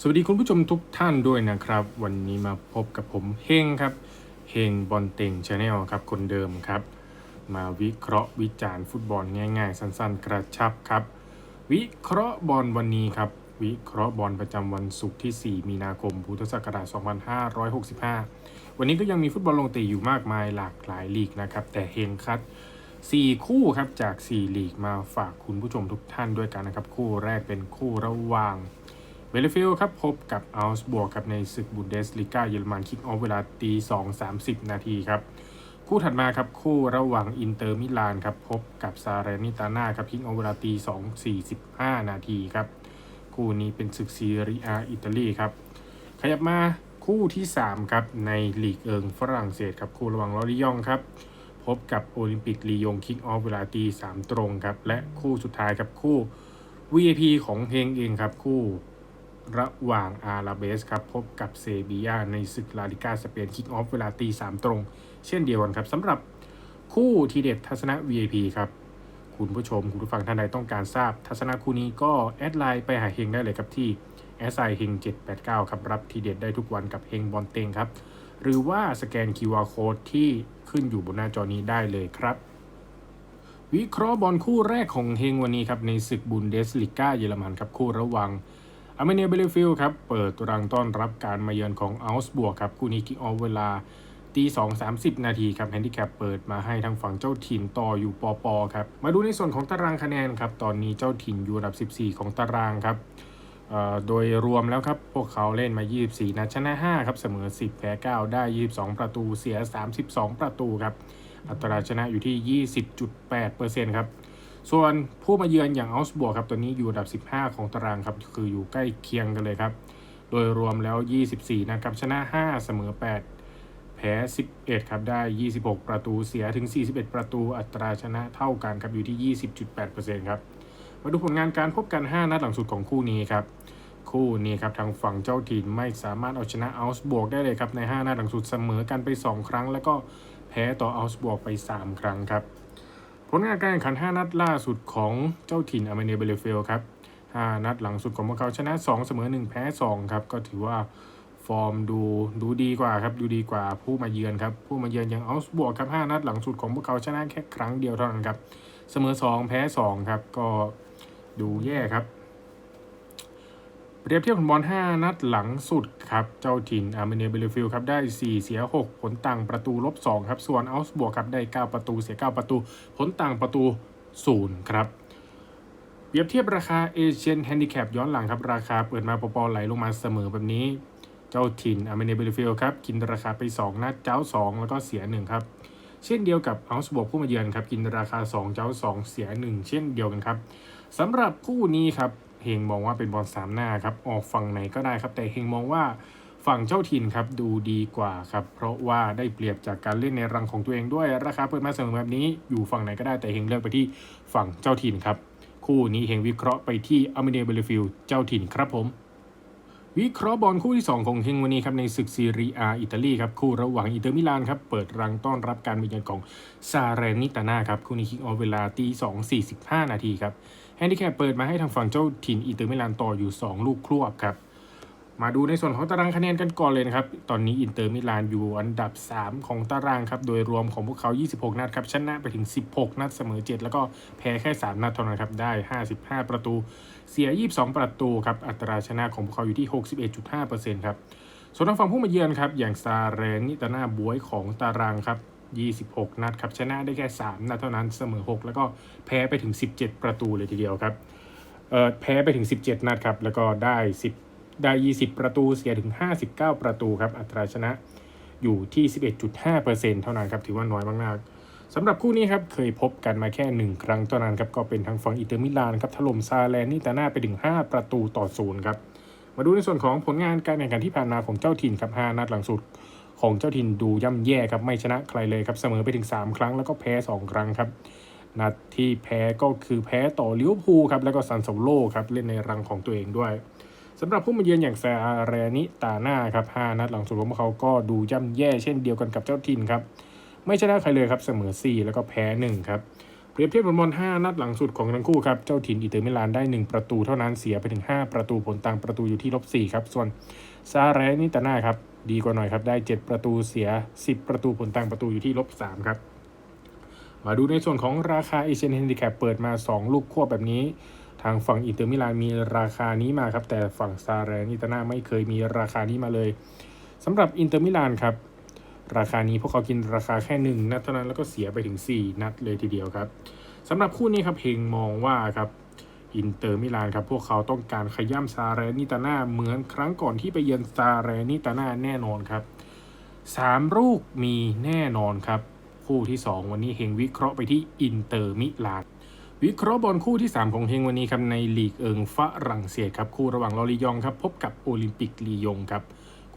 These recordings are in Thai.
สวัสดีคุณผู้ชมทุกท่านด้วยนะครับ วันนี้มาพบกับผมเฮงครับเฮงบอลเต็งชาแนลครับคนเดิมครับ มาวิเคราะห์วิจารณ์ฟุตบอลง่าย ๆ สั้นๆ กระชับครับ วิเคราะห์บอลวันนี้ครับ วิเคราะห์บอลประจำวันศุกร์ที่ 4 มีนาคมพุทธศักราช 2565 วันนี้ก็ยังมีฟุตบอลลงเตะอยู่มากมายหลากหลายลีกนะครับ แต่เฮงคัด4 คู่ครับจาก 4 ลีกมาฝากคุณผู้ชมทุกท่านด้วยกันนะครับ คู่แรกเป็นคู่ระหว่าง เบลฟิลครับพบกับอัลส์บวกครับในศึกบุนเดสลีกาเยอรมันคิกออฟเวลาตี2 30นาทีครับ คู่ถัดมาครับคู่ระหว่างอินเตอร์มิลานครับพบกับซาเรนิตาน่าครับคิกออฟเวลาตี2 45นาทีครับคู่นี้เป็นศึกซีเรียอิตาลีครับขยับมาคู่ที่3ครับในลีกเอิงฝรั่งเศสครับคู่ระหว่างลอริยองครับพบกับโอลิมปิกลียงคิกออฟเวลาตี3ตรงครับและคู่สุดท้ายครับคู่ VIP ของเพลงเองครับคู่ ระหว่างอาราเบสครับพบกับเซบียาในศึกลาลิกาสเปนคิกออฟเวลาตี3ตรง เช่นเดียวกันครับสำหรับคู่ทีเด็ดทัศนะ VIP ครับ คุณผู้ชม คุณผู้ฟังท่านใดต้องการทราบ ทัศนะคู่นี้ก็แอดไลน์ไปหาเฮงได้เลยครับที่ s i เฮง789 ครับ รับทีเด็ดได้ทุกวันกับเฮงบอลเต็งครับ หรือว่าสแกน QR Code ที่ขึ้นอยู่บนหน้าจอนี้ได้เลยครับวิเคราะห์บอลคู่แรกของเฮงวันนี้ครับในศึกบุนเดสลิก้าเยอรมันครับคู่ระหว่าง อเมเนียเบลฟิลครับ เปิดรังต้อนรับการมาเยือนของอัลส์บวกครับคู่นี้คิกออฟเวลาตี2 30นาทีครับแฮนดิแคปเปิดมาให้ทางฝั่งเจ้าถิ่นต่ออยู่ปอปอครับ มาดูในส่วนของตารางคะแนนครับ ตอนนี้เจ้าถิ่นอยู่อันดับ 14 ของตารางครับโดยรวมแล้วครับ พวกเขาเล่นมา 24 นัดชนะ 5 ครับ เสมอ 10 แพ้ 9 ได้ 22 ประตู เสีย 32 ประตูครับ อัตราชนะอยู่ที่ 20.8%ครับ ส่วนผู้มาเยือนอย่างอัลส์บวกครับตัวนี้อยู่อันดับ 15 ของตารางครับคืออยู่ใกล้เคียงกันเลยครับ โดยรวมแล้ว 24 นะครับ ชนะ 5 เสมอ 8 แพ้ 11 ครับ ได้ 26 ประตูเสียถึง 41 ประตูอัตราชนะเท่ากันครับอยู่ที่ 20.8%ครับมาดูผลงานการพบกัน 5 นัดหลังสุดของคู่นี้ครับคู่นี้ครับทางฝั่งเจ้าถิ่นไม่สามารถเอาชนะอัลส์บวกได้เลยครับใน 5 นัดหลังสุดเสมอกันไป 2 ครั้ง แล้วก็แพ้ต่ออัลส์บวกไป 3 ครั้งครับ ลงานการแข่งขัน 5 นัดล่าสุดของเจ้าถิ่นอเมเนียเบลเฟลครับ 5 นัดหลังสุดของพวกเขาชนะ 2 เสมอ 1 แพ้ 2 ครับ ก็ถือว่าฟอร์มดูดูดีกว่าครับ ดูดีกว่าผู้มาเยือนครับ ผู้มาเยือนอย่างอัลสบวกครับ 5 นัดหลังสุดของพวกเขาชนะแค่ครั้งเดียวเท่านั้นครับ เสมอ 2 แพ้ 2 ครับ ก็ดูแย่ครับ เปรียบเทียบผลบอล 5 นัดหลังสุดครับ เจ้าถิ่นอาร์เมเนียเบลฟิลครับได้ 4 เสีย 6 ผลต่างประตูลบ 2 ครับ ส่วนอัลส์บวกครับได้ 9 ประตูเสีย 9 ประตู ผลต่างประตู 0 ครับ เปรียบเทียบราคาเอเชียนแฮนดิแคปย้อนหลังครับ ราคาเปิดมาปอๆไหลลงมาเสมอแบบนี้ เจ้าถิ่นอาร์เมเนียเบลฟิลครับกินราคาไป 2 นัดเจ้า 2 แล้วก็เสีย 1 ครับ เช่นเดียวกับอัลส์บวกผู้มาเยือนครับกินราคา 2 เจ้า 2 เสีย 1 เช่นเดียวกันครับสำหรับคู่นี้ครับ เฮงมองว่าเป็นบอลสามหน้าครับออกฝั่งไหนก็ได้ครับ แต่เฮงมองว่าฝั่งเจ้าถิ่นครับดูดีกว่าครับเพราะว่าได้เปรียบจากการเล่นในรังของตัวเองด้วยราคาเปิดมาเสมอแบบนี้อยู่ฝั่งไหนก็ได้แต่เฮงเลือกไปที่ฝั่งเจ้าถิ่นครับคู่นี้เฮงวิเคราะห์ไปที่อเมเนียเบลฟิลเจ้าถิ่นครับผมวิเคราะห์บอลคู่ที่ 2 ของเฮงวันนี้ครับในศึกซีเรียอิตาลีครับคู่ระหว่างอินเตอร์มิลานครับเปิดรังต้อนรับการมาเยือนของซาเรนิตาน่าครับคู่นี้คิกออฟเวลาตี2 45 นาทีครับ แฮนดิแคปเปิดมาให้ทางฝั่งเจ้าถิ่นอินเตอร์มิลานต่ออยู่ 2 ลูกครวบครับมาดูในส่วนของตารางคะแนนกันก่อนเลยนะครับ ตอนนี้อินเตอร์มิลานอยู่อันดับ 3 ของตารางครับ โดยรวมของพวกเขา 26 นัดครับชนะไปถึง 16 นัดเสมอ 7 แล้วก็แพ้แค่ 3 นัดเท่านั้นครับ ได้ 55 ประตู เสีย 22 ประตูครับ อัตราชนะของพวกเขาอยู่ที่ 61.5%ครับ ส่วนทางฝั่งผู้มาเยือนครับ อย่างซาเรนิตานาบวยของตารางครับ 26 นัดครับชนะได้แค่ 3 นัดเท่านั้นเสมอ 6 แล้วก็แพ้ไปถึง 17 ประตูเลยทีเดียวครับเอ่อแพ้ไปถึง 17 นัดครับแล้วก็ได้ 10 ได้ 20 ประตูเสียถึง 59 ประตูครับอัตราชนะอยู่ที่ 11.5%เท่านั้นครับถือว่าน้อยมากๆสำหรับคู่นี้ครับเคยพบกันมาแค่ 1 ครั้งเท่านั้นครับก็เป็นทางฝั่งอินเตอร์มิลานครับถล่มซาแลนนิตาน่าไปถึง 5 ประตูต่อศูนย์ครับมาดูในส่วนของผลงานการแข่งขันที่ผ่านมาของเจ้าถิ่นครับ5นัดหลังสุด ของเจ้าถิ่นดูย่ำแย่ครับไม่ชนะใครเลยครับเสมอไปถึง 3 ครั้งแล้วก็แพ้ 2 ครั้งครับนัดที่แพ้ก็คือแพ้ต่อลิเวอร์พูลครับแล้วก็ซันโซโลครับเล่นในรังของตัวเองด้วยสำหรับผู้มาเยือนอย่างซาแรนิตาหน่าครับ5นัดหลังสุดของเขาก็ดูย่ำแย่เช่นเดียวกันกับเจ้าถิ่นครับไม่ชนะใครเลยครับเสมอ 4 แล้วก็แพ้1ครับเปรียบเทียบผลบอล5นัดหลังสุดของทั้งคู่ครับ เจ้าถิ่นอิเตอร์มิลานได้ 1 ประตูเท่านั้นเสียไปถึง 5 ประตูผลต่างประตูอยู่ที่ลบ4ครับ ส่วนซาเรนิตาน่าครับ ดีกว่าหน่อยครับ ได้ 7 ประตูเสีย 10 ประตูผลต่างประตูอยู่ที่ลบ3ครับ มาดูในส่วนของราคาเอเชียนแฮนดิแคปเปิดมา 2 ลูกควบแบบนี้ ทางฝั่งอินเตอร์มิลานมีราคานี้มาครับ แต่ฝั่งซาเรนิตาน่าไม่เคยมีราคานี้มาเลยสำหรับอินเตอร์มิลานครับราคานี้พวกเขากินราคาแค่หนึ่งนัดเท่านั้นแล้วก็เสียไปถึง 4 นัดเลยทีเดียวครับสำหรับคู่นี้ครับเฮงมองว่าครับ อินเตอร์มิลานครับพวกเขาต้องการขย้ำซาเรนิตาน่าเหมือนครั้งก่อนที่ไปเยือนซาเรนิตาน่าแน่นอนครับสามลูกมีแน่นอนครับ คู่ที่ 2 วันนี้เฮงวิเคราะห์ไปที่อินเตอร์มิลานวิเคราะห์บอลคู่ที่ 3 ของเฮงวันนี้ครับในลีกเอิงฝรั่งเศสครับคู่ระหว่างลอริยองครับพบกับโอลิมปิกลียงครับ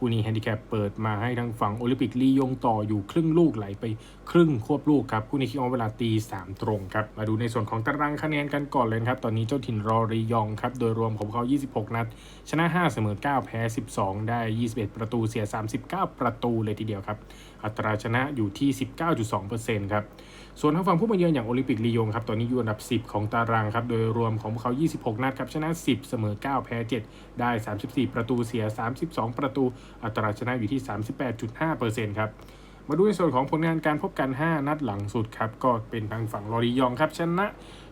คู่นี้แฮนดิแคปเปิดมาให้ทางฝั่งโอลิมปิกลียงต่ออยู่ครึ่งลูกไหลไปครึ่งควบลูกครับคู่นี้คิดเอาเวลาตี3ตรงครับมาดูในส่วนของตารางคะแนนกันก่อนเลยครับตอนนี้เจ้าถิ่นรอรียองครับโดยรวมของเขา 26 นัด ชนะ 5 เสมอ 9 แพ้ 12 ได้ 21 ประตูเสีย 39 ประตูเลยทีเดียวครับอัตราชนะอยู่ที่ 19.2%ครับ ส่วนทางฝั่งผู้มาเยือนอย่างโอลิมปิกลียงครับ ตอนนี้อยู่อันดับ 10 ของตารางครับ โดยรวมของพวกเขา 26 นัดครับ ชนะ 10 เสมอ 9 แพ้ 7 ได้ 34 ประตูเสีย 32 ประตู อัตราชนะอยู่ที่ 38.5%ครับมาดูในส่วนของผลงานการพบกัน 5 นัดหลังสุดครับ ก็เป็นทางฝั่งลอริยองครับชนะ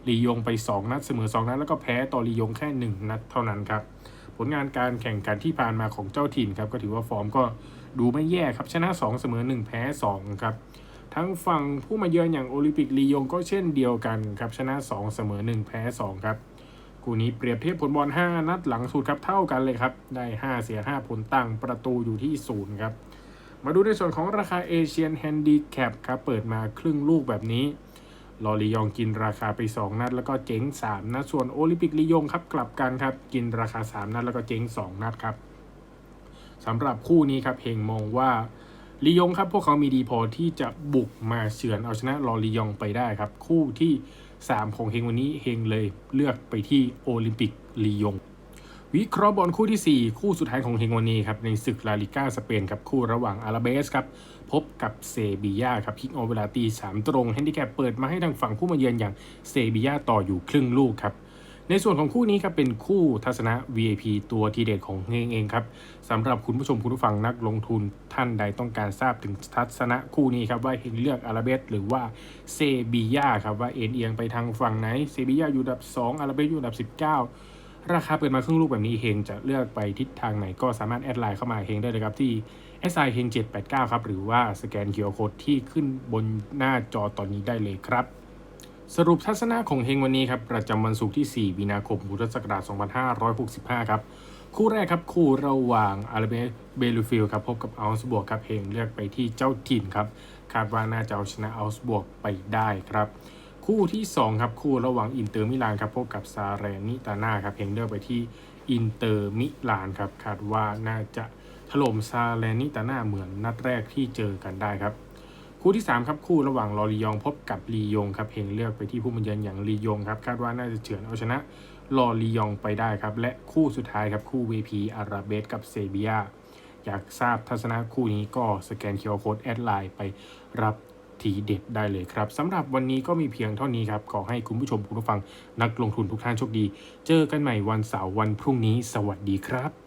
ลียงไป 2 นัดเสมอ 2 นัดแล้วก็แพ้ต่อลียงแค่ 1 นัดเท่านั้นครับ ผลงานการแข่งขันที่ผ่านมาของเจ้าถิ่นครับก็ถือว่าฟอร์มก็ ดูไม่แย่ครับชนะ 2 เสมอ 1 แพ้ 2 ครับ ทั้งฝั่งผู้มาเยือนอย่างโอลิมปิกลียงก็เช่นเดียวกันครับชนะ 2 เสมอ 1 แพ้ 2 ครับคู่นี้เปรียบเทียบผลบอล 5 นัดหลังสุดครับเท่ากันเลยครับ ได้ 5 เสีย 5 ผลตั้งประตูอยู่ที่ 0 ครับ มาดูในส่วนของราคาเอเชียนแฮนดิแคปครับเปิดมาครึ่งลูกแบบนี้ลอรียองกินราคาไป 2 นัด แล้วก็เจ๊ง 3 นัด ส่วนโอลิมปิกลียงครับกลับกันครับ กินราคา 3 นัด แล้วก็เจ๊ง 2 นัดครับ สำหรับคู่นี้ครับเฮงมองว่าลียงครับพวกเขามีดีพอที่จะบุกมาเฉือนเอาชนะลอรียองไปได้ครับ คู่ที่ 3 ของเฮงวันนี้เฮงเลยเลือกไปที่โอลิมปิกลียง วิเคราะห์บอลคู่ที่ 4 คู่สุดท้ายของเฮงวันนี้ครับในศึกลาลิก้าสเปนครับคู่ระหว่างอาราเบสครับพบกับเซบียาครับคิกออเวลาตี3ตรงแฮนดิแคปเปิดมาให้ทางฝั่งผู้มาเยือนอย่างเซบียาต่ออยู่ครึ่งลูกครับ ในส่วนของคู่นี้ครับเป็นคู่ทัศนะ VIP ตัวทีเด็ดของเฮงเองครับสำหรับคุณผู้ชมคุณผู้ฟังนักลงทุนท่านใดต้องการทราบถึงทัศนะคู่นี้ครับว่าเฮงเลือกอาราเบสหรือว่าเซบียาครับว่าเอ็นเอียงไปทางฝั่งไหนเซบียาอยู่ดับ 2 อาราเบสอยู่อันดับ 19ราคาเปิดมาครึ่งลูกแบบนี้เฮงจะเลือกไปทิศทางไหนก็สามารถแอดไลน์เข้ามาเฮงได้เลยครับที่ SI เฮง789 ครับ หรือว่าสแกน QR Code ที่ขึ้นบนหน้าจอตอนนี้ได้เลยครับ สรุปทัศนะของเฮงวันนี้ครับ ประจำวันศุกร์ที่ 4 มีนาคมพุทธศักราช2565 ครับ คู่แรกครับ คู่ระหว่างอาร์เบเบลูฟิลครับ พบกับอัลส์บวกครับเฮงเลือกไปที่เจ้าถิ่นครับ คาดว่าน่าจะเอาชนะอัลส์บวกไปได้ครับ คู่ที่ 2 ครับ คู่ระหว่างอินเตอร์มิลานครับ พบกับซาเรนิตาน่าครับเฮงเลือกไปที่อินเตอร์มิลานครับ คาดว่าน่าจะถล่มซาเรนิตาน่าเหมือนนัดแรกที่เจอกันได้ครับ คู่ที่ 3 ครับคู่ระหว่างลอริยองพบกับลียงครับเฮงเลือกไปที่ผู้มาเยือนอย่างลียงครับคาดว่าน่าจะเฉือนเอาชนะลอริยองไปได้ครับ และคู่สุดท้ายครับคู่ VP อาราเบสกับเซเบียอยากทราบทัศนะคู่นี้ก็สแกนเคอร์โคดแอดไลน์ไปรับทีเด็ดได้เลยครับสำหรับวันนี้ก็มีเพียงเท่านี้ครับ ขอให้คุณผู้ชมคุณผู้ฟังนักลงทุนทุกท่านโชคดี เจอกันใหม่วันเสาร์วันพรุ่งนี้ สวัสดีครับ